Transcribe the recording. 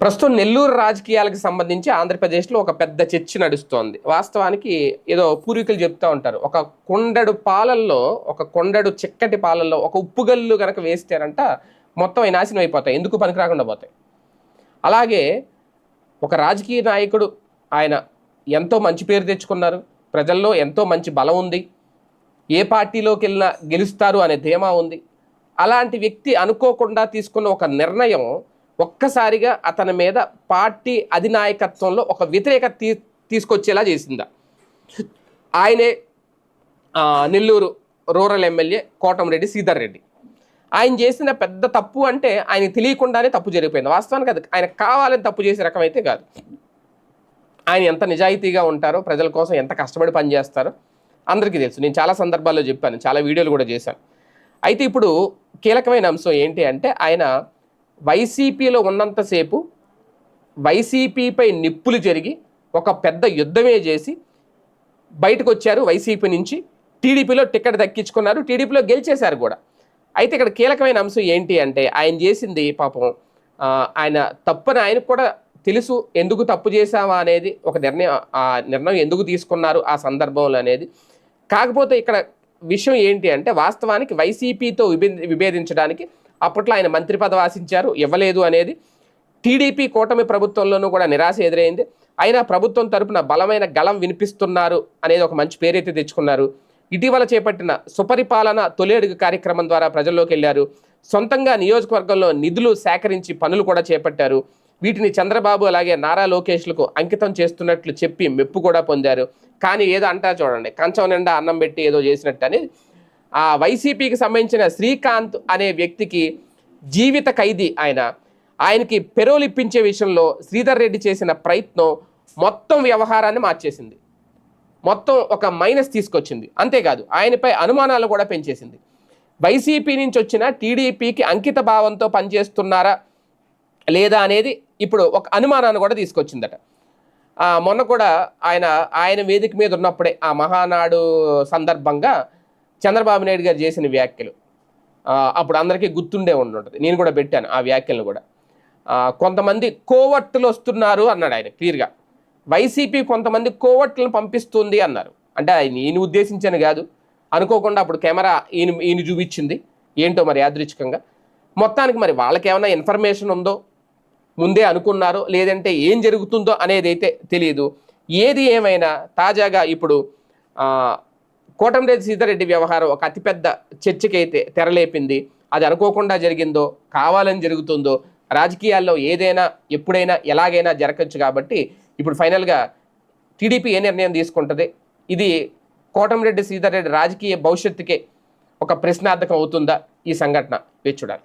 ప్రస్తుతం నెల్లూరు రాజకీయాలకు సంబంధించి ఆంధ్రప్రదేశ్లో ఒక పెద్ద చర్చ నడుస్తోంది. వాస్తవానికి ఏదో పూర్వీకులు చెప్తూ ఉంటారు. ఒక కొండడు పాలల్లో ఒక కొండడు చిక్కటి పాలల్లో ఒక ఉప్పుగల్లు కనుక వేస్తారంట మొత్తం అవి నాశనం అయిపోతాయి. ఎందుకు పనికి రాకుండా పోతాయి? అలాగే ఒక రాజకీయ నాయకుడు ఆయన ఎంతో మంచి పేరు తెచ్చుకున్నారు. ప్రజల్లో ఎంతో మంచి బలం ఉంది. ఏ పార్టీలోకి వెళ్ళినా గెలుస్తారు అనే ధీమా ఉంది. అలాంటి వ్యక్తి అనుకోకుండా తీసుకున్న ఒక నిర్ణయం ఒక్కసారిగా అతని మీద పార్టీ అధినాయకత్వంలో ఒక వ్యతిరేకత తీ తీసుకొచ్చేలా చేసిందా. ఆయనే నెల్లూరు రూరల్ ఎమ్మెల్యే కోటమిరెడ్డి శ్రీధర్ రెడ్డి ఆయన చేసిన పెద్ద తప్పు అంటే ఆయన తెలియకుండానే తప్పు జరిగిపోయింది. వాస్తవానికి అది ఆయన కావాలని తప్పు చేసే రకం అయితే కాదు. ఆయన ఎంత నిజాయితీగా ఉంటారో ప్రజల కోసం ఎంత కష్టపడి పనిచేస్తారో అందరికీ తెలుసు. నేను చాలా సందర్భాల్లో చెప్పాను చాలా వీడియోలు కూడా చేశాను. అయితే ఇప్పుడు కీలకమైన అంశం ఏంటి అంటే ఆయన వైసీపీలో ఉన్నంతసేపు వైసీపీపై నిప్పులు జరిగి ఒక పెద్ద యుద్ధమే చేసి బయటకు వచ్చారు వైసీపీ నుంచి. టీడీపీలో టికెట్ దక్కించుకున్నారు. టీడీపీలో గెలిచేశారు కూడా. అయితే ఇక్కడ కీలకమైన అంశం ఏంటి అంటే ఆయన చేసింది పాపం ఆయన తప్పని ఆయనకు కూడా తెలుసు ఎందుకు తప్పు చేశావా అనేది ఒక నిర్ణయం ఆ నిర్ణయం ఎందుకు తీసుకున్నారు ఆ సందర్భంలో అనేది. కాకపోతే ఇక్కడ విషయం ఏంటి అంటే వాస్తవానికి వైసీపీతో విభే విభేదించడానికి అప్పట్లో ఆయన మంత్రి పదవి ఆశించారు ఇవ్వలేదు అనేది టీడీపీ కూటమి ప్రభుత్వంలోనూ కూడా నిరాశ ఎదురైంది. అయినా ప్రభుత్వం తరపున బలమైన గళం వినిపిస్తున్నారు అనేది ఒక మంచి పేరైతే తెచ్చుకున్నారు. ఇటీవల చేపట్టిన సుపరిపాలన తొలి అడుగు కార్యక్రమం ద్వారా ప్రజల్లోకి వెళ్ళారు. సొంతంగా నియోజకవర్గంలో నిధులు సేకరించి పనులు కూడా చేపట్టారు. వీటిని చంద్రబాబు అలాగే నారా లోకేష్లకు అంకితం చేస్తున్నట్లు చెప్పి మెప్పు కూడా పొందారు. కానీ ఏదో అంటారు చూడండి కంచం నిండా అన్నం పెట్టి ఏదో చేసినట్టు అని ఆ వైసీపీకి సంబంధించిన శ్రీకాంత్ అనే వ్యక్తికి జీవిత ఖైదీ ఆయన. ఆయనకి పెరోలిప్పించే విషయంలో శ్రీధర్ రెడ్డి చేసిన ప్రయత్నం మొత్తం వ్యవహారాన్ని మార్చేసింది. మొత్తం ఒక మైనస్ తీసుకొచ్చింది. అంతేకాదు ఆయనపై అనుమానాలు కూడా పెంచేసింది. వైసీపీ నుంచి వచ్చిన టీడీపీకి అంకిత భావంతో పనిచేస్తున్నారా లేదా అనేది ఇప్పుడు ఒక అనుమానాన్ని కూడా తీసుకొచ్చిందట. మొన్న కూడా ఆయన ఆయన వేదిక మీద ఉన్నప్పుడే ఆ మహానాడు సందర్భంగా చంద్రబాబు నాయుడు గారు చేసిన వ్యాఖ్యలు. అప్పుడు అందరికీ గుర్తుండే ఉండుంటుంది. నేను కూడా పెట్టాను ఆ వ్యాఖ్యలను కూడా. కొంతమంది కోవట్టులు వస్తున్నారు అన్నాడు ఆయన క్లియర్గా. వైసీపీ కొంతమంది కోవర్ట్లను పంపిస్తుంది అన్నారు. అంటే ఆయన ఈయన ఉద్దేశించని కాదు. అనుకోకుండా అప్పుడు కెమెరా ఈయన ఈయన చూపించింది. ఏంటో మరి యాదృచ్ఛికంగా. మొత్తానికి మరి వాళ్ళకి ఏమైనా ఇన్ఫర్మేషన్ ఉందో ముందే అనుకున్నారో లేదంటే ఏం జరుగుతుందో అనేది అయితే తెలియదు ఏది ఏమైనా తాజాగా ఇప్పుడు కోటంరెడ్డి కోటమిరెడ్డి సీతారెడ్డి వ్యవహారం ఒక అతిపెద్ద చర్చకైతే తెరలేపింది. అది అనుకోకుండా జరిగిందో కావాలని జరుగుతుందో రాజకీయాల్లో ఏదైనా ఎప్పుడైనా ఎలాగైనా జరగచ్చు కాబట్టి ఇప్పుడు ఫైనల్గా టీడీపీ ఏ నిర్ణయం తీసుకుంటుంది? ఇది కోటమిరెడ్డి సీతారెడ్డి రాజకీయ భవిష్యత్తుకే ఒక ప్రశ్నార్థకం అవుతుందా? ఈ సంఘటన వేచి చూడాలి.